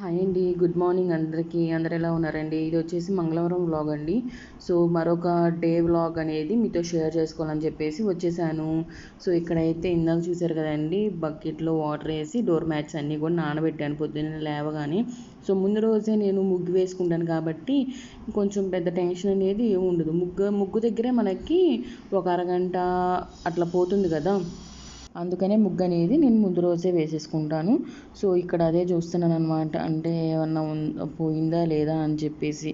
Hi అండి. Good morning అందరికీ. అందరు ఎలా ఉన్నారండి? ఇది వచ్చేసి మంగళవారం వ్లాగ్ అండి. సో మరొక డే వ్లాగ్ అనేది మీతో షేర్ చేసుకోవాలని చెప్పేసి వచ్చేసాను. సో ఇక్కడైతే ఇందాక చూసారు కదండి బకెట్లో వాటర్ వేసి డోర్ మ్యాట్స్ అన్నీ కూడా నానబెట్టాను. పొద్దున్న లేవగానే. సో ముందు రోజే నేను ముగ్గు వేసుకుంటాను కాబట్టి కొంచెం పెద్ద టెన్షన్ అనేది ఏమి ఉండదు. ముగ్గు ముగ్గు దగ్గరే మనకి ఒక అరగంట అట్లా పోతుంది కదా. అందుకనే ముగ్గు అనేది నేను ముందు రోజే వేసేసుకుంటాను. సో ఇక్కడ అదే చూస్తున్నాను అనమాట అంటే ఏమన్నా పోయిందా లేదా అని చెప్పేసి.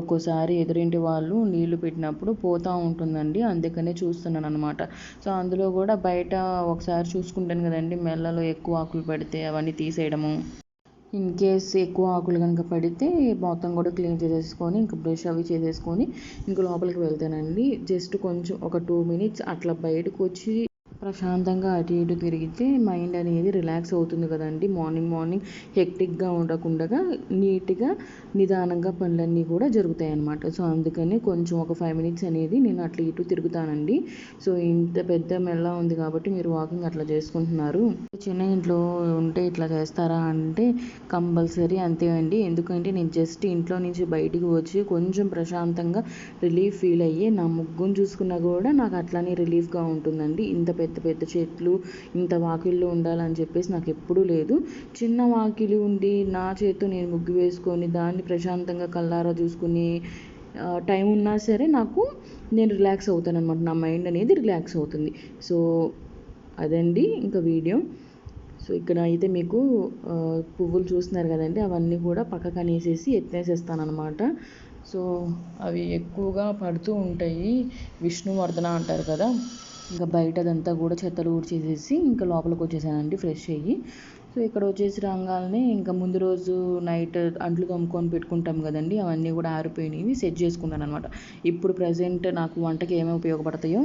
ఒక్కోసారి ఎదురింటి వాళ్ళు నీళ్ళు పెట్టినప్పుడు పోతూ ఉంటుందండి. అందుకనే చూస్తున్నాను అనమాట సో అందులో కూడా బయట ఒకసారి చూసుకుంటాను కదండి. మెల్లలో ఎక్కువ ఆకులు పడితే అవన్నీ తీసేయడము. ఇన్ కేస్ ఎక్కువ ఆకులు కనుక పడితే మొత్తం కూడా క్లీన్ చేసేసుకొని ఇంకా బ్రష్ అవి చేసేసుకొని ఇంక లోపలికి వెళ్తానండి. జస్ట్ కొంచెం ఒక టూ మినిట్స్ అట్లా బయటకు వచ్చి ప్రశాంతంగా అటు ఇటు తిరిగితే మైండ్ అనేది రిలాక్స్ అవుతుంది కదండి. మార్నింగ్ మార్నింగ్ హెక్టిక్గా ఉండకుండా నీట్గా నిదానంగా పనులన్నీ కూడా జరుగుతాయి అన్నమాట సో అందుకని కొంచెం ఒక ఫైవ్ మినిట్స్ అనేది నేను అట్లా ఇటు తిరుగుతానండి. సో ఇంత పెద్ద మెల్ల ఉంది కాబట్టి మీరు వాకింగ్ అట్లా చేసుకుంటున్నారు. చిన్న ఇంట్లో ఉంటే ఇట్లా చేస్తారా అంటే కంపల్సరీ అంతే అండి. ఎందుకంటే నేను జస్ట్ ఇంట్లో నుంచి బయటికి వచ్చి కొంచెం ప్రశాంతంగా రిలీఫ్ ఫీల్ అయ్యి నా ముగ్గును చూసుకున్నా కూడా నాకు అట్లానే రిలీఫ్గా ఉంటుందండి. ఇంత పెద్ద పెద్ద చెట్లు ఇంత వాకిళ్ళు ఉండాలని చెప్పేసి నాకు ఎప్పుడూ లేదు. చిన్న వాకిలి ఉండి నా చేతితో నేను ముగ్గు వేసుకొని దాన్ని ప్రశాంతంగా కళ్ళారా చూసుకుని టైం ఉన్నా సరే నాకు నేను రిలాక్స్ అవుతాను అనమాట నా మైండ్ అనేది రిలాక్స్ అవుతుంది. సో అదండి ఇంకా వీడియో. సో ఇక్కడ అయితే మీకు పువ్వులు చూస్తున్నారు కదండి అవన్నీ కూడా పక్కకు అనేసేసి ఎత్తేసేస్తానమాట సో అవి ఎక్కువగా పడుతూ ఉంటాయి. విష్ణువర్ధన అంటారు కదా. ఇంకా బయటదంతా కూడా చెత్తలు ఊడ్చేసేసి ఇంకా లోపలికి వచ్చేసానండి ఫ్రెష్ అయ్యి. సో ఇక్కడ వచ్చేసి రంగాలని ఇంకా ముందు రోజు నైట్ అంట్లు తోముకొని పెట్టుకుంటాం కదండి అవన్నీ కూడా ఆరిపోయినవి సెట్ చేసుకున్నాను అనమాట ఇప్పుడు ప్రజెంట్ నాకు వంటకి ఏమేమి ఉపయోగపడతాయో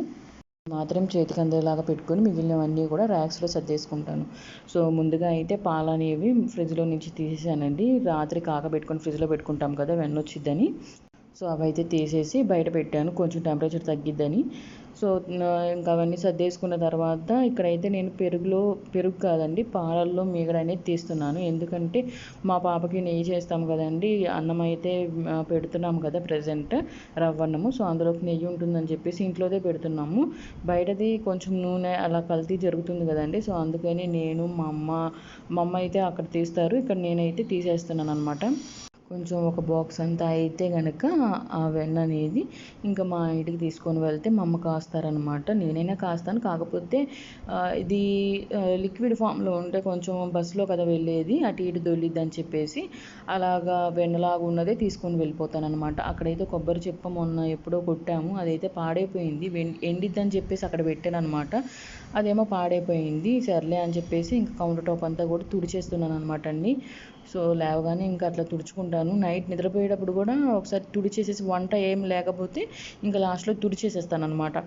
మాత్రం చేతికి అందేలాగా పెట్టుకొని మిగిలినవన్నీ కూడా ర్యాక్స్లో సర్దేసుకుంటాను. సో ముందుగా అయితే పాలు అనేవి ఫ్రిడ్జ్లో నుంచి తీసేసానండి. రాత్రి కాకబెట్టుకొని ఫ్రిడ్జ్లో పెట్టుకుంటాం కదా వెన్నొచ్చిద్దని. సో అవైతే తీసేసి బయట పెట్టాను కొంచెం టెంపరేచర్ తగ్గిద్దని. సో ఇంకా అవన్నీ సర్దేసుకున్న తర్వాత ఇక్కడైతే నేను పెరుగులో పెరుగు కాదండి పాలల్లో మీగడ అనేది తీస్తున్నాను. ఎందుకంటే మా పాపకి నెయ్యి చేస్తాం కదండి అన్నం అయితే పెడుతున్నాము కదా ప్రజెంట్ రవ్వన్నము సో అందులోకి నెయ్యి ఉంటుందని చెప్పేసి ఇంట్లోదే పెడుతున్నాము. బయటది కొంచెం నూనె అలా కల్తీ జరుగుతుంది కదండి. సో అందుకని నేను మా అమ్మ మా అమ్మ అయితే అక్కడ తీస్తారు. ఇక్కడ నేనైతే తీసేస్తున్నాను అనమాట కొంచెం ఒక బాక్స్ అంతా అయితే కనుక ఆ వెన్న అనేది ఇంకా మా ఇంటికి తీసుకొని వెళ్తే మా అమ్మ కాస్తారనమాట నేనైనా కాస్తాను. కాకపోతే ఇది లిక్విడ్ ఫామ్లో ఉంటే కొంచెం బస్సులో కదా వెళ్ళేది అటు ఇటు దొల్లిద్ది అని చెప్పేసి అలాగా వెన్నలాగా ఉన్నదే తీసుకొని వెళ్ళిపోతాను అనమాట అక్కడైతే కొబ్బరి చెప్ప మొన్న ఎప్పుడో కొట్టాము. అదైతే పాడైపోయింది. ఎండిద్దని చెప్పేసి అక్కడ పెట్టాను అనమాట అదేమో పాడైపోయింది. సర్లే అని చెప్పేసి ఇంకా కౌంటర్ టాప్ అంతా కూడా తుడిచేస్తున్నాను అనమాట అండి సో లేవగానే ఇంకా అట్లా తుడుచుకుంటాను. నైట్ నిద్రపోయేటప్పుడు కూడా ఒకసారి తుడిచేసేసి వంట ఏం లేకపోతే ఇంకా లాస్ట్లో తుడిచేసేస్తాను అనమాట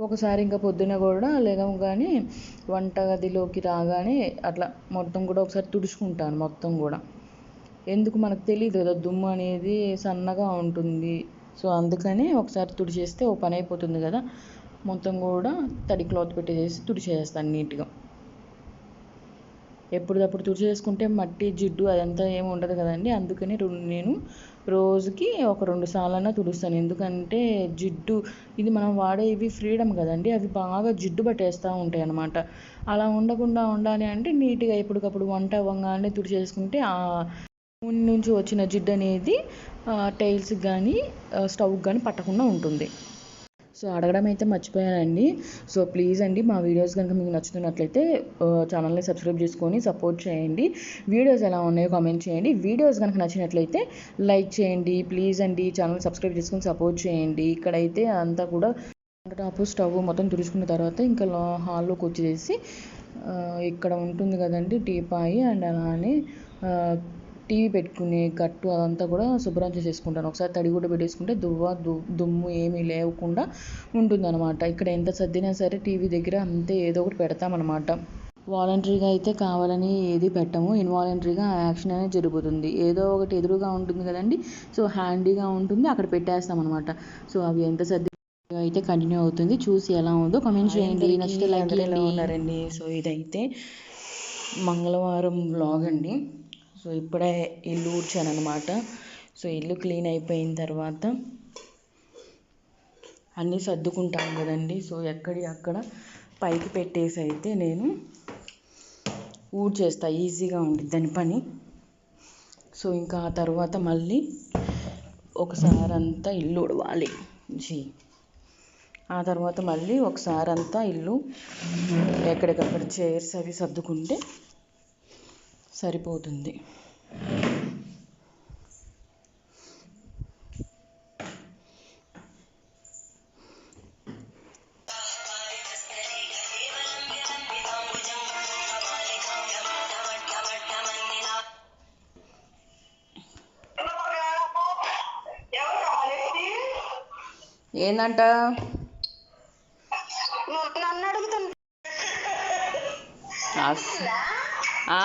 ఒకసారి ఇంకా పొద్దున కూడా లేవగానే వంట గదిలోకి రాగానే అట్లా మొత్తం కూడా ఒకసారి తుడుచుకుంటాను మొత్తం కూడా. ఎందుకు మనకు తెలియదు కదా దుమ్ము అనేది సన్నగా ఉంటుంది. సో అందుకని ఒకసారి తుడిచేస్తే ఓ పని అయిపోతుంది కదా. మొత్తం కూడా తడి క్లాత్ పెట్టేసి తుడిచేస్తాను నీట్గా. ఎప్పటికప్పుడు తుడిచి చేసుకుంటే మట్టి జిడ్డు అదంతా ఏమి ఉండదు కదండి. అందుకని నేను రోజుకి ఒక రెండు సార్లన్నా తుడుస్తాను. ఎందుకంటే జిడ్డు ఇది మనం వాడేవి ఫ్రీడమ్ కదండి. అవి బాగా జిడ్డు పట్టేస్తూ ఉంటాయి అన్నమాట. అలా ఉండకుండా ఉండాలి అంటే నీట్గా ఎప్పటికప్పుడు వంట అవ్వగానే తుడిచేసుకుంటే ఆ నూనె నుంచి వచ్చిన జిడ్డు అనేది టైల్స్కి కానీ స్టవ్కి కానీ పట్టకుండా ఉంటుంది. సో అడగడం అయితే మర్చిపోయానండి. సో ప్లీజ్ అండి మా వీడియోస్ కనుక మీకు నచ్చుతున్నట్లయితే ఛానల్ని సబ్స్క్రైబ్ చేసుకొని సపోర్ట్ చేయండి. వీడియోస్ ఎలా ఉన్నాయో కామెంట్ చేయండి. వీడియోస్ కనుక నచ్చినట్లయితే లైక్ చేయండి. ప్లీజ్ అండి ఛానల్ సబ్స్క్రైబ్ చేసుకొని సపోర్ట్ చేయండి. ఇక్కడైతే అంతా కూడా టాప్ స్టవ్ మొత్తం తుడుచుకున్న తర్వాత ఇంకా హాల్లోకి వచ్చేసి ఇక్కడ ఉంటుంది కదండి టీపాయి అండ్ అలానే టీవీ పెట్టుకునే గట్టు అదంతా కూడా శుభ్రం చేసేసుకుంటాను. ఒకసారి తడి కూడా పెట్టేసుకుంటే దువ్వ దుమ్ము ఏమీ లేకుండా ఉంటుందన్నమాట. ఇక్కడ ఎంత సర్దినా సరే టీవీ దగ్గర అంతే ఏదో ఒకటి పెడతామన్నమాట. వాలంటరీగా అయితే కావాలని ఏది పెట్టము. ఇన్వాలంటరీగా యాక్షన్ అనేది జరుగుతుంది ఏదో ఒకటి ఎదురుగా ఉంటుంది కదండి. సో హ్యాండీగా ఉంటుంది. అక్కడ పెట్టేస్తాం అనమాట సో అవి ఎంత సర్ది అయితే కంటిన్యూ అవుతుంది. చూసి ఎలా ఉందో కమెంట్ చేయండి. నెక్స్ట్ లైక్ ఉన్నారండి? సో ఇదైతే మంగళవారం బ్లాగ్ అండి. సో ఇప్పుడే ఇల్లు ఊడ్చాను అనమాట సో ఇల్లు క్లీన్ అయిపోయిన తర్వాత అన్నీ సర్దుకుంటాం కదండి. సో ఎక్కడి అక్కడ పైకి పెట్టేసి అయితే నేను ఊడ్చేస్తా. ఈజీగా ఉంటుంది దాని పని. సో ఇంకా ఆ తర్వాత మళ్ళీ ఒకసారి అంతా ఇల్లు ఉడవాలి జీ. ఆ తర్వాత మళ్ళీ ఒకసారి అంతా ఇల్లు ఎక్కడికక్కడ చైర్స్ అవి సర్దుకుంటే సరిపోతుంది. ఏందంట? నన్ను అడుగుతున్నా అస్- ఆ,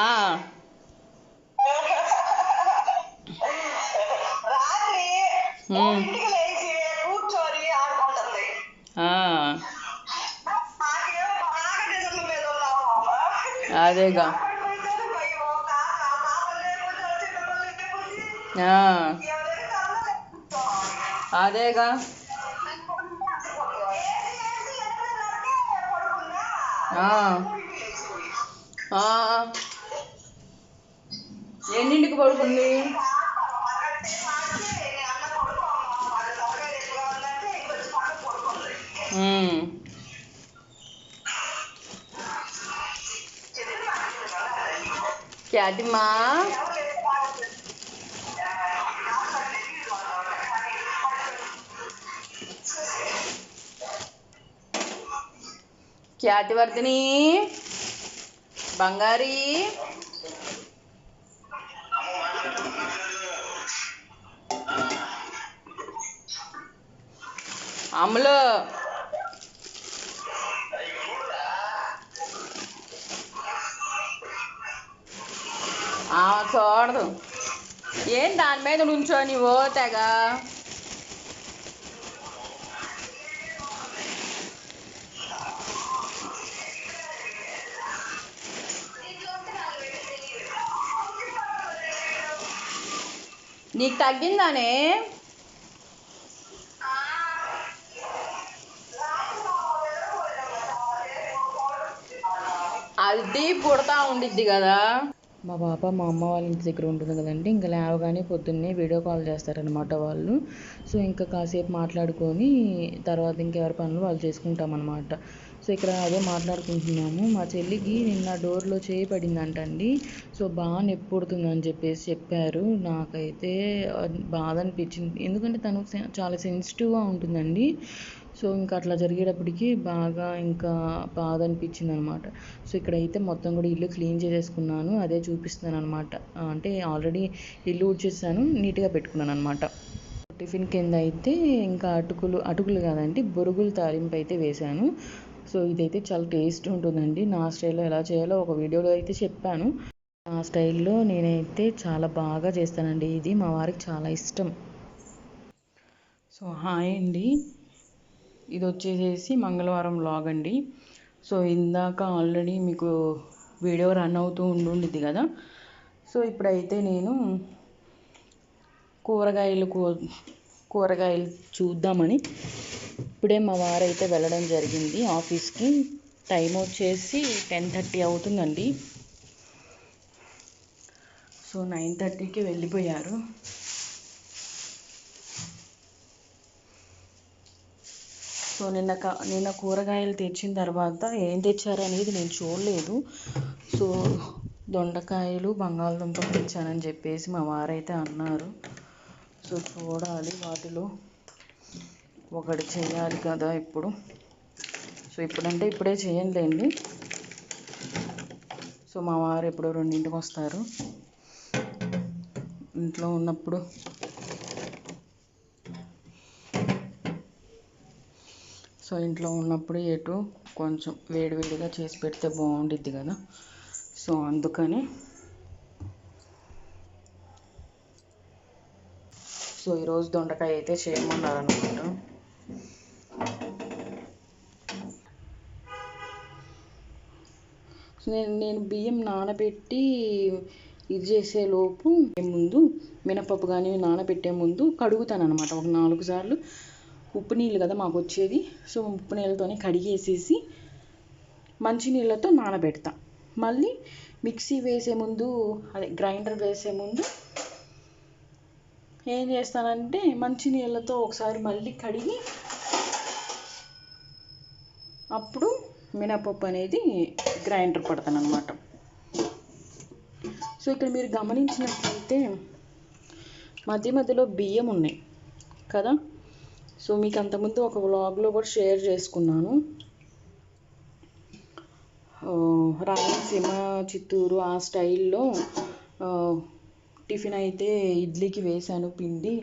రాత్రి ఉమ్, ఇంటికి లేచి కూర్చొని ఆడుకుంటుంది నాకేమో బాగా నిజం మీద అదేగా ఎన్నింటికి పడుకుంది? క్యాటిమా క్యాటిమ్మా ఖ్యాతివర్ధిని బంగారి? అమలు. చూడదు. ఏం దాని మీద నుంచో నీవు తెగ? నీకు తగ్గిందానే? అది పుడతా ఉండిద్ది కదా. మా పాప మా అమ్మ వాళ్ళ ఇంటి దగ్గర ఉంటుంది కదండి. ఇంకా లేవగానే పొద్దున్నే వీడియో కాల్ చేస్తారనమాట వాళ్ళు. సో ఇంకా కాసేపు మాట్లాడుకొని తర్వాత ఇంకెవరి పనులు వాళ్ళు చేసుకుంటామన్నమాట. సో ఇక్కడ అదే మాట్లాడుకుంటున్నాము. మా చెల్లికి నిన్న డోర్లో చేయి పడిందంటండి. సో బాగా నొప్పి పుడుతుందని చెప్పేసి చెప్పారు. నాకైతే బాధ అనిపించింది. ఎందుకంటే తను సె- చాలా సెన్సిటివ్గా ఉంటుందండి. సో ఇంకా అట్లా జరిగేటప్పటికి బాగా ఇంకా బాధ అనిపించింది అనమాట సో ఇక్కడైతే మొత్తం కూడా ఇల్లు క్లీన్ చేసేసుకున్నాను అదే చూపిస్తున్నాను అనమాట అంటే ఆల్రెడీ ఇల్లు ఊడ్చేసాను నీట్గా పెట్టుకున్నాను అనమాట టిఫిన్ కింద అయితే ఇంకా అటుకులు అటుకులు కాదండి బొరుగులు తాలింపు అయితే వేశాను సో ఇదైతే చాలా టేస్ట్ ఉంటుందండి. నా స్టైల్లో ఎలా చేయాలో ఒక వీడియోలో అయితే చెప్పాను. నా స్టైల్లో నేనైతే చాలా బాగా చేస్తానండి. ఇది మా వారికి చాలా ఇష్టం. సో హాయ్ అండి. ఇది వచ్చేసేసి మంగళవారం లాగ్ అండి. సో ఇందాక ఆల్రెడీ మీకు వీడియో రన్ అవుతూ ఉండుండిద్ది కదా. సో ఇప్పుడైతే నేను కూరగాయలు కూ కూరగాయలు చూద్దామని ఇప్పుడే మా వారైతే వెళ్ళడం జరిగింది ఆఫీస్కి. టైం వచ్చేసి టెన్ థర్టీ అవుతుందండి. సో నైన్ థర్టీకి వెళ్ళిపోయారు. సో నిన్న నిన్న కూరగాయలు తెచ్చిన తర్వాత ఏం తెచ్చారు అనేది నేను చూడలేదు. సో దొండకాయలు బంగాళదుంపలు తెచ్చానని చెప్పేసి మా వారైతే అన్నారు. సో చూడాలి వాటిలో ఒకటి చేయాలి కదా ఇప్పుడు. సో ఇప్పుడంటే ఇప్పుడే చేయండి సో మా వారు ఎప్పుడో రెండింటికి వస్తారు. ఇంట్లో ఉన్నప్పుడు సో ఇంట్లో ఉన్నప్పుడు ఎటు కొంచెం వేడివేడిగా చేసి పెడితే బాగుండిద్ది కదా. సో అందుకని సో ఈరోజు దొండకాయ అయితే చేయమన్నారు అనమాట నేను నేను బియ్యం నానబెట్టి ఇది చేసేలోపు ముందు మినపప్పు కానీ నానబెట్టే ముందు కడుగుతాను అనమాట ఒక నాలుగు సార్లు ఉప్పు నీళ్ళు కదా మాకు వచ్చేది. సో ఉప్పు నీళ్ళతోనే కడిగేసేసి మంచినీళ్ళతో నానబెడతాం నానబెడతా. మళ్ళీ మిక్సీ వేసే ముందు అదే గ్రైండర్ వేసే ముందు ఏం చేస్తానంటే మంచినీళ్ళతో ఒకసారి మళ్ళీ కడిగి అప్పుడు మినపప్పు అనేది గ్రైండర్ పడతాను అనమాట సో ఇక్కడ మీరు గమనించినట్లయితే మధ్య మధ్యలో బియ్యం ఉన్నాయి కదా. సో మీకు అంతకుముందు ఒక వ్లాగ్లో కూడా షేర్ చేసుకున్నాను. రాయలసీమ చిత్తూరు ఆ స్టైల్లో టిఫిన్ అయితే ఇడ్లీకి వేశాను పిండి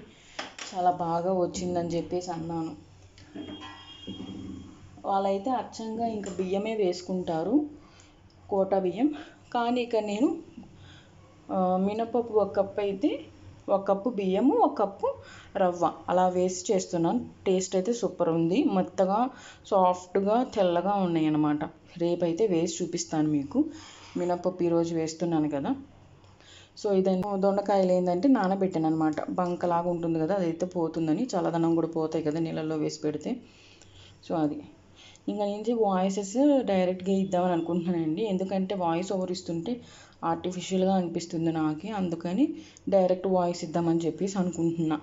చాలా బాగా వచ్చిందని చెప్పేసి అన్నాను. వాళ్ళైతే అచ్చంగా ఇంకా బియ్యమే వేసుకుంటారు కోట బియ్యం. కానీ ఇక నేను మినపప్పు ఒక కప్పు అయితే ఒక కప్పు బియ్యము ఒక కప్పు రవ్వ. అలా వేసి చేస్తున్నాను. టేస్ట్ అయితే సూపర్ ఉంది. మెత్తగా సాఫ్ట్గా తెల్లగా ఉన్నాయి అన్నమాట రేపైతే వేసి చూపిస్తాను మీకు. మినపప్పు ఈరోజు వేస్తున్నాను కదా. సో ఇదేమో దొండకాయలు ఏంటంటే నానబెట్టాను అనమాట బంకలాగా ఉంటుంది కదా అదైతే పోతుందని. చల్లదనం కూడా పోతాయి కదా నీళ్ళల్లో వేసి పెడితే. సో అది. ఇంకా నుంచి వాయిసెస్ డైరెక్ట్గా ఇద్దామని అనుకుంటున్నానండి. ఎందుకంటే వాయిస్ ఓవర్ ఇస్తుంటే ఆర్టిఫిషియల్గా అనిపిస్తుంది నాకే. అందుకని డైరెక్ట్ వాయిస్ ఇద్దామని చెప్పేసి అనుకుంటున్నా.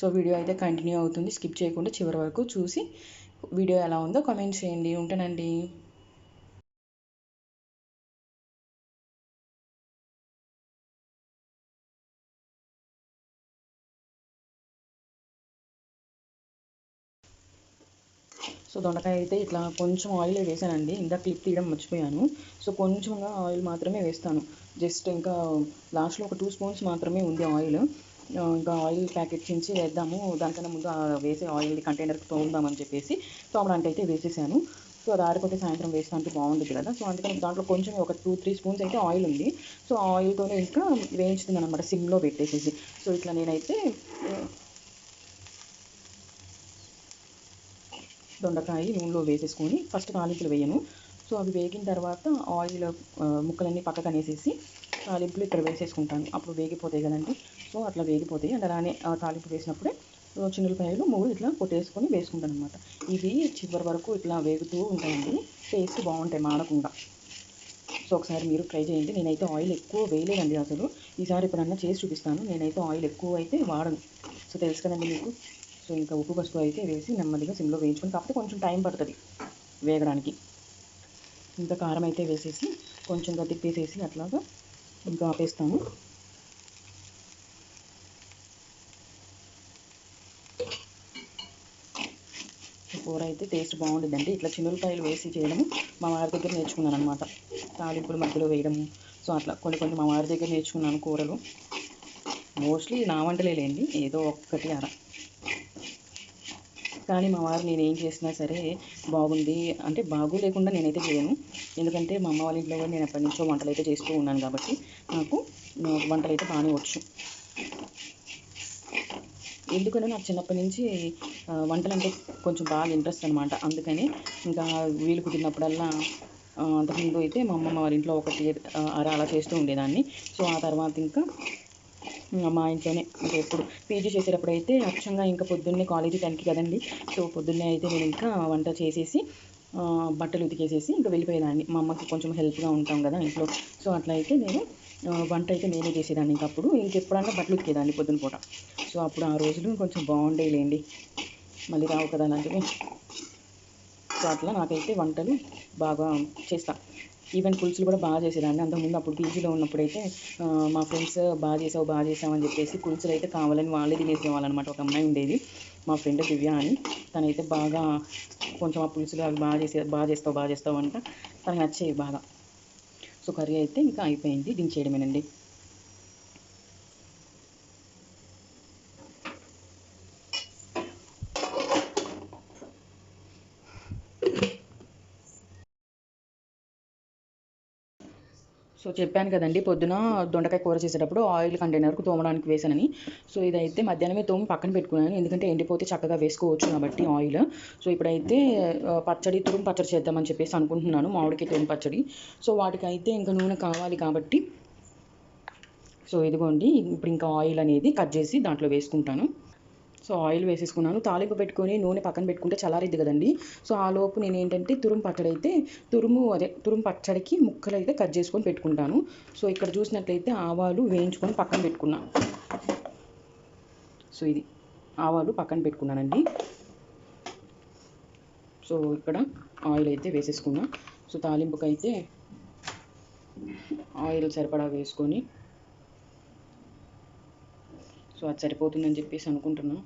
సో వీడియో అయితే కంటిన్యూ అవుతుంది. స్కిప్ చేయకుండా చివరి వరకు చూసి వీడియో ఎలా ఉందో కామెంట్ చేయండి. ఉంటానండి. సో దొండకాయ అయితే ఇట్లా కొంచెం ఆయిల్ వేసానండి. ఇందాక క్లిప్ తీయడం మర్చిపోయాను. సో కొంచెంగా ఆయిల్ మాత్రమే వేస్తాను. జస్ట్ ఇంకా లాస్ట్లో ఒక టూ స్పూన్స్ మాత్రమే ఉంది ఆయిల్ ఇంకా ఆయిల్ ప్యాకెట్ చించి వేద్దాము. దానికన్నా ముందు వేసే ఆయిల్ కంటైనర్కి తోముదామని చెప్పేసి తోమడానికి అయితే వేసేసాను. సో అది ఆరిపోతే సాయంత్రం వేస్తా బాగుంటుంది కదా. సో అందుకని దాంట్లో కొంచెం ఒక టూ త్రీ స్పూన్స్ అయితే ఆయిల్ ఉంది. సో ఆయిల్తోనే ఇంకా వేయించుతున్నాను అనమాట సిమ్లో పెట్టేసేసి. సో ఇట్లా నేనైతే దొండకాయ నూనెలో వేసేసుకొని ఫస్ట్ తాలింపులు వేయను. సో అవి వేగిన తర్వాత ఆయిల్ ముక్కలన్నీ పక్కకు అనేసేసి తాలింపులు ఇక్కడ వేసేసుకుంటాను. అప్పుడు వేగిపోతాయి కదండి. సో అట్లా వేగిపోతాయి. అండ్ అలానే ఆ తాలింపు వేసినప్పుడే చిన్నపాయలు మూడు ఇట్లా కొట్టేసుకొని వేసుకుంటాను అనమాట ఇవి చివరి వరకు ఇట్లా వేగుతూ ఉంటాయండి. టేస్ట్ బాగుంటాయి మాడకుండా. సో ఒకసారి మీరు ట్రై చేయండి. నేనైతే ఆయిల్ ఎక్కువ వేయలేదండి అసలు. ఈసారి ఎప్పుడన్నా చేసి చూపిస్తాను. నేనైతే ఆయిల్ ఎక్కువ అయితే వాడను. సో తెలుసు కదండి మీకు. సో ఇంకా ఉప్పు పసుపు అయితే వేసి నెమ్మదిగా సిమ్లో వేయించుకొని కాకపోతే కొంచెం టైం పడుతుంది వేగడానికి. ఇంకా కారం అయితే వేసేసి కొంచెంగా తిప్పేసేసి అట్లాగా ఇంకా ఆపేస్తాము కూర అయితే టేస్ట్ బాగుంటుందండి ఇట్లా చిన్నులకాయలు వేసి చేయడము మా వారి దగ్గర నేర్చుకున్నాను అనమాట తాలింపులు మధ్యలో వేయడము సో అట్లా కొన్ని కొన్ని మా వారి దగ్గర నేర్చుకున్నాను కూరలు. మోస్ట్లీ నా వంటలేలేండి ఏదో ఒక్కటి అర కానీ మా వారు నేను ఏం చేసినా సరే బాగుంది. అంటే బాగు లేకుండా నేనైతే చేయను. ఎందుకంటే మా అమ్మ వాళ్ళ ఇంట్లో కూడా నేను ఎప్పటి నుంచో వంటలు అయితే చేస్తూ ఉన్నాను కాబట్టి నాకు వంటలు అయితే బాగానే వచ్చు. ఎందుకంటే నాకు చిన్నప్పటి నుంచి వంటలంటే వంటలు అంటే కొంచెం బాగా ఇంట్రెస్ట్ అనమాట అందుకని ఇంకా వీలు కుదిరినప్పుడల్లా అంతకుముందు అయితే మా అమ్మమ్మ వారి ఇంట్లో ఒకటి అరా అర అలా చేస్తూ ఉండేదాన్ని. సో ఆ తర్వాత ఇంకా మా ఇంట్లోనే అంటే ఎప్పుడు పీజీ చేసేటప్పుడు అయితే అక్షంగా ఇంకా పొద్దున్నే కాలేజీ టెన్కి కదండి. సో పొద్దున్నే అయితే నేను ఇంకా వంట చేసేసి బట్టలు ఉతికేసేసి ఇంకా వెళ్ళిపోయేదాన్ని. మా అమ్మకి కొంచెం హెల్ప్గా ఉంటాం కదా ఇంట్లో. సో అట్లా అయితే నేను వంట అయితే నేనే చేసేదాన్ని ఇంకప్పుడు ఇంకెప్పుడన్నా బట్టలు ఉతికేదాన్ని పొద్దున పూట. సో అప్పుడు ఆ రోజులు కొంచెం బాగుండేలేండి. మళ్ళీ రావు కదా అలాంటివి. సో అట్లా నాకైతే వంటలు బాగా చేస్తాను ఈవెన్ పులుసులు కూడా బాగా చేసేదాన్ని. అంతకుముందు అప్పుడు పీజీలో ఉన్నప్పుడైతే మా ఫ్రెండ్స్ బాగా చేసావు బాగా చేసావు అని చెప్పేసి పులుసులు అయితే కావాలని వాళ్ళే తినేసేవాళ్ళనమాట ఒక అమ్మాయి ఉండేది మా ఫ్రెండ్ దివ్య అని. తనైతే బాగా కొంచెం ఆ పులుసులు అవి బాగా చేసే బాగా చేస్తావు బాగా చేస్తావు అంట. తనకి నచ్చేవి బాగా. సో కర్రీ అయితే ఇంకా అయిపోయింది. దించేయడమేనండి సో చెప్పాను కదండి పొద్దున దొండకాయ కూర చేసేటప్పుడు ఆయిల్ కంటైనర్కు తోమడానికి వేసానని సో ఇదైతే మధ్యాహ్నమే తోమి పక్కన పెట్టుకున్నాను. ఎందుకంటే ఎండిపోతే చక్కగా వేసుకోవచ్చు కాబట్టి ఆయిల్. సో ఇప్పుడైతే పచ్చడి తురుము పచ్చడి చేద్దామని చెప్పేసి అనుకుంటున్నాను. మామిడికాయ తురుము పచ్చడి. సో వాటికైతే ఇంకా నూనె కావాలి కాబట్టి సో ఇదిగోండి ఇప్పుడు ఇంకా ఆయిల్ అనేది కట్ చేసి దాంట్లో వేసుకుంటాను. సో ఆయిల్ వేసేసుకున్నాను. తాలింపు పెట్టుకొని నూనె పక్కన పెట్టుకుంటే చల్లారిద్ది కదండి. సో ఆ లోపు నేను ఏంటంటే తురుము పచ్చడి అయితే తురుము అదే తురుము పచ్చడికి ముక్కలు అయితే కట్ చేసుకొని పెట్టుకుంటాను. సో ఇక్కడ చూసినట్లయితే ఆవాలు వేయించుకొని పక్కన పెట్టుకున్నాను సో ఇది ఆవాలు పక్కన పెట్టుకున్నానండి. సో ఇక్కడ ఆయిల్ అయితే వేసేసుకున్నా. సో తాలింపుకైతే ఆయిల్ సరిపడా వేసుకొని సో అది సరిపోతుందని చెప్పేసి అనుకుంటున్నాను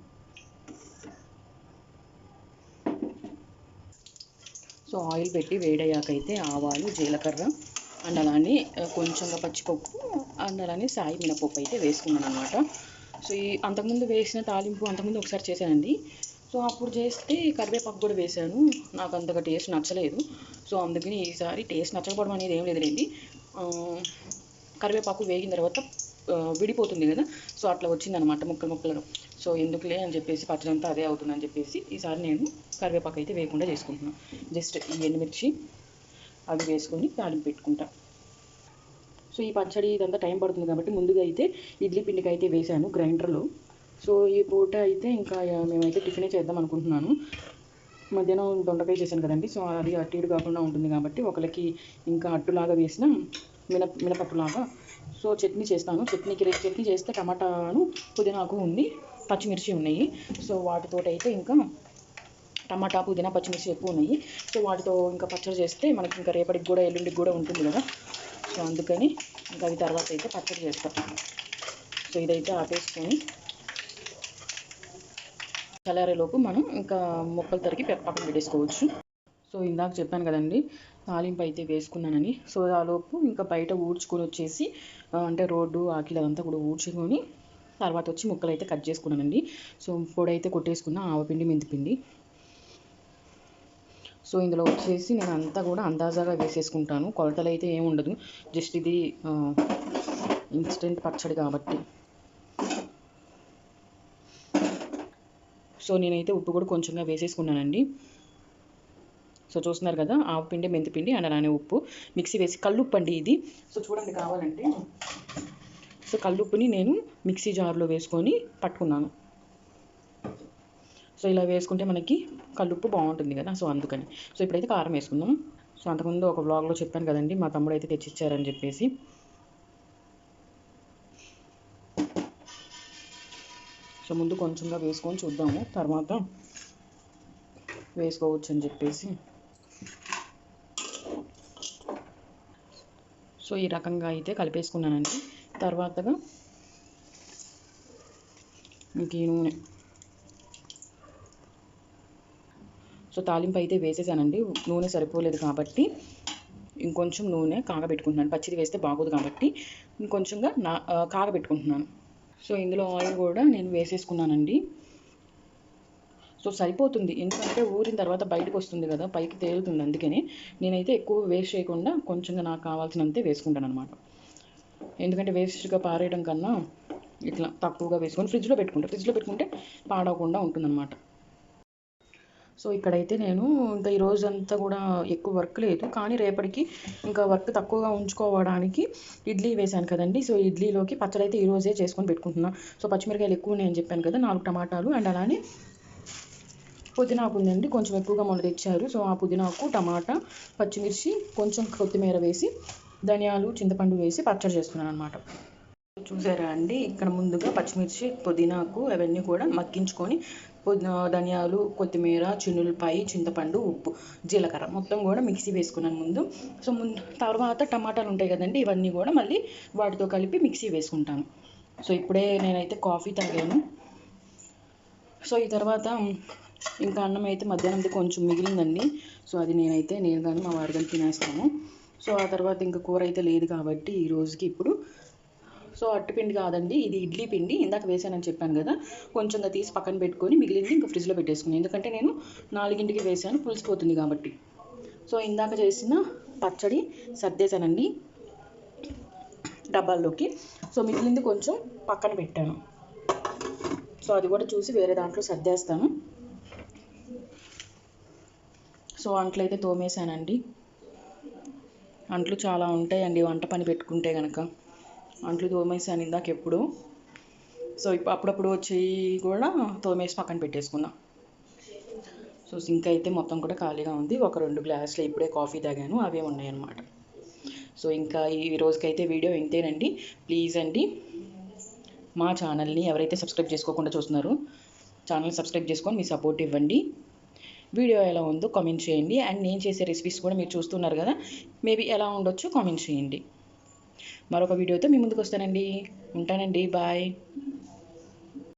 సో ఆయిల్ పెట్టి వేడయ్యాకైతే ఆవాలు జీలకర్ర అండ్ అలానే కొంచెంగా పచ్చిపప్పు అండ్ అలానే సాయి మినపప్పు అయితే వేసుకున్నాను అనమాట సో ఈ అంతకుముందు వేసిన తాలింపు అంతకుముందు ఒకసారి చేశానండి. సో అప్పుడు చేస్తే కరివేపాకు కూడా వేశాను. నాకు అంతగా టేస్ట్ నచ్చలేదు. సో అందుకని ఈసారి టేస్ట్ నచ్చకపోవడం అనేది ఏం లేదులేండి. కరివేపాకు వేగిన తర్వాత విడిపోతుంది కదా. సో అట్లా వచ్చిందనమాట ముక్కలు ముక్కలు సో ఎందుకులే అని చెప్పేసి పచ్చడి అంతా అదే అవుతుందని చెప్పేసి ఈసారి నేను కరివేపాకు అయితే వేయకుండా చేసుకుంటున్నాను జస్ట్ ఈ ఎండుమిర్చి అవి వేసుకొని తాలింపు పెట్టుకుంటా. సో ఈ పచ్చడి ఇదంతా టైం పడుతుంది కాబట్టి ముందుగా అయితే ఇడ్లీ పిండికి అయితే వేశాను గ్రైండర్లో. సో ఈ పూట అయితే ఇంకా మేమైతే టిఫినే చేద్దాం అనుకుంటున్నాను. మధ్యాహ్నం దొండకాయ చేశాను కదండి. సో అది అటు ఇటు కాకుండా ఉంటుంది కాబట్టి ఒకరికి ఇంకా అట్టులాగా వేసిన మినప మినపప్పులాగా సో చట్నీ చేస్తాను. చట్నీకి రేపు చట్నీ చేస్తే టమాటాను పుదీనాకు ఉంది పచ్చిమిర్చి ఉన్నాయి. సో వాటితో అయితే ఇంకా టమాటా పుదీనా పచ్చిమిర్చి ఎక్కువ ఉన్నాయి. సో వాటితో ఇంకా పచ్చడి చేస్తే మనకి ఇంకా రేపటికి కూడా ఎల్లుండికి కూడా ఉంటుంది కదా. సో అందుకని ఇంకా అవి తర్వాత అయితే పచ్చడి చేస్తాం. సో ఇదైతే ఆపేసుకొని చల్లారేలోపు మనం ఇంకా మొక్కలు తరిగి పక్కన పెట్టేసుకోవచ్చు. సో ఇందాక చెప్పాను కదండి తాలింపు అయితే వేసుకున్నానని. సో ఆలోపు ఇంకా బయట ఊడ్చుకొని వచ్చేసి అంటే రోడ్డు ఆకిలి అదంతా కూడా ఊడ్చుకొని తర్వాత వచ్చి ముక్కలు అయితే కట్ చేసుకున్నానండి. సో పొడి అయితే కొట్టేసుకున్న ఆవపిండి మెంతిపిండి సో ఇందులో వచ్చేసి నేను అంతా కూడా అందాజాగా వేసేసుకుంటాను. కొలతలు అయితే ఏమి ఉండదు. జస్ట్ ఇది ఇన్స్టెంట్ పచ్చడి కాబట్టి. సో నేనైతే ఉప్పు కూడా కొంచెంగా వేసేసుకున్నానండి. సో చూస్తున్నారు కదా ఆవు పిండి మెంతిపిండి అండ్ అలానే ఉప్పు. మిక్సీ వేసి కల్లుప్పు అండి ఇది. సో చూడండి కావాలంటే. సో కల్లుప్పుని నేను మిక్సీ జార్లో వేసుకొని పట్టుకున్నాను. సో ఇలా వేసుకుంటే మనకి కల్లుప్పు బాగుంటుంది కదా సో అందుకని. సో ఇప్పుడైతే కారం వేసుకుందాం. సో అంతకుముందు ఒక బ్లాగ్లో చెప్పాను కదండి మా తమ్ముడు అయితే తెచ్చిచ్చారని చెప్పేసి. సో ముందు కొంచెంగా వేసుకొని చూద్దాము తర్వాత వేసుకోవచ్చు అని చెప్పేసి. సో ఈ రకంగా అయితే కలిపేసుకున్నానండి. తర్వాతగా మీకు ఈ నూనె. సో తాలింపు అయితే వేసేసానండి. నూనె సరిపోలేదు కాబట్టి ఇంకొంచెం నూనె కాగబెట్టుకుంటున్నాను. పచ్చిది వేస్తే బాగోదు కాబట్టి ఇంకొంచెంగా నా కాగబెట్టుకుంటున్నాను. సో ఇందులో ఆయిల్ కూడా నేను వేసేసుకున్నానండి. సో సరిపోతుంది. ఎందుకంటే ఊరిన తర్వాత బయటకు వస్తుంది కదా పైకి తేలుతుంది. అందుకని నేనైతే ఎక్కువ వేస్ట్ చేయకుండా కొంచెంగా నాకు కావాల్సినంతే వేసుకుంటాను అనమాట ఎందుకంటే వేస్ట్గా పారేయడం కన్నా ఇట్లా తక్కువగా వేసుకొని ఫ్రిడ్జ్లో పెట్టుకుంటా. ఫ్రిడ్జ్లో పెట్టుకుంటే పాడవకుండా ఉంటుందన్నమాట. సో ఇక్కడైతే నేను ఇంకా ఈ రోజు అంతా కూడా ఎక్కువ వర్క్ లేదు. కానీ రేపటికి ఇంకా వర్క్ తక్కువగా ఉంచుకోవడానికి ఇడ్లీ వేశాను కదండి. సో ఇడ్లీలోకి పచ్చడి అయితే ఈరోజే చేసుకొని పెట్టుకుంటున్నాను సో పచ్చిమిరకాయలు ఎక్కువ నేను చెప్పాను కదా నాలుగు టమాటాలు అండ్ అలానే పుదీనాకు ఉందండి కొంచెం ఎక్కువగా మొన్న తెచ్చారు. సో ఆ పుదీనాకు టమాటా పచ్చిమిర్చి కొంచెం కొత్తిమీర వేసి ధనియాలు చింతపండు వేసి పచ్చడి చేస్తున్నాను అనమాట చూసారా అండి? ఇక్కడ ముందుగా పచ్చిమిర్చి పుదీనాకు అవన్నీ కూడా మగ్గించుకొని ధనియాలు కొత్తిమీర చిన్నులపాయి చింతపండు ఉప్పు జీలకర్ర మొత్తం కూడా మిక్సీ వేసుకున్నాను ముందు. సో ముందు తర్వాత టమాటాలు ఉంటాయి కదండి ఇవన్నీ కూడా మళ్ళీ వాటితో కలిపి మిక్సీ వేసుకుంటాను. సో ఇప్పుడే నేనైతే కాఫీ తాగాను. సో ఈ తర్వాత ఇంకా అన్నం అయితే మధ్యాహ్నంది కొంచెం మిగిలిందండి. సో అది నేనైతే నేను కానీ మా వారు కానీ తినేస్తాము సో ఆ తర్వాత ఇంకా కూర అయితే లేదు కాబట్టి ఈ రోజుకి ఇప్పుడు. సో అట్టుపిండి కాదండి ఇది ఇడ్లీ పిండి. ఇందాక వేసానని చెప్పాను కదా కొంచెంగా తీసి పక్కన పెట్టుకొని మిగిలింది ఇంకా ఫ్రిడ్జ్లో పెట్టేసుకున్నాను. ఎందుకంటే నేను నాలుగింటికి వేసాను పులిసిపోతుంది కాబట్టి. సో ఇందాక చేసిన పచ్చడి సర్దేశానండి డబ్బాల్లోకి. సో మిగిలింది కొంచెం పక్కన పెట్టాను. సో అది కూడా చూసి వేరే దాంట్లో సర్దేస్తాను. సో అంట్లు అయితే తోమేశానండి. అంట్లు చాలా ఉంటాయండి వంట పని పెట్టుకుంటే కనుక అంట్లు తోమేశాను ఇందాక ఎప్పుడు. సో ఇప్పుడు అప్పుడప్పుడు వచ్చి కూడా తోమేసి పక్కన పెట్టేసుకున్నా. సో సింక్ అయితే మొత్తం కూడా ఖాళీగా ఉంది. ఒక రెండు గ్లాసులు ఇప్పుడే కాఫీ తాగాను అవే ఉన్నాయన్నమాట. సో ఇంకా ఈ రోజుకైతే వీడియో ఇంతేనండి. ప్లీజ్ అండి మా ఛానల్ని ఎవరైతే సబ్స్క్రైబ్ చేసుకోకుండా చూస్తున్నారో ఛానల్ సబ్స్క్రైబ్ చేసుకొని మీ సపోర్ట్ ఇవ్వండి. వీడియో ఎలా ఉందో కామెంట్ చేయండి. అండ్ నేను చేసే రెసిపీస్ కూడా మీరు చూస్తున్నారు కదా మేబీ ఎలా ఉండొచ్చో కామెంట్ చేయండి. మరొక వీడియోతో మీ ముందుకు వస్తానండి. ఉంటానండి. బాయ్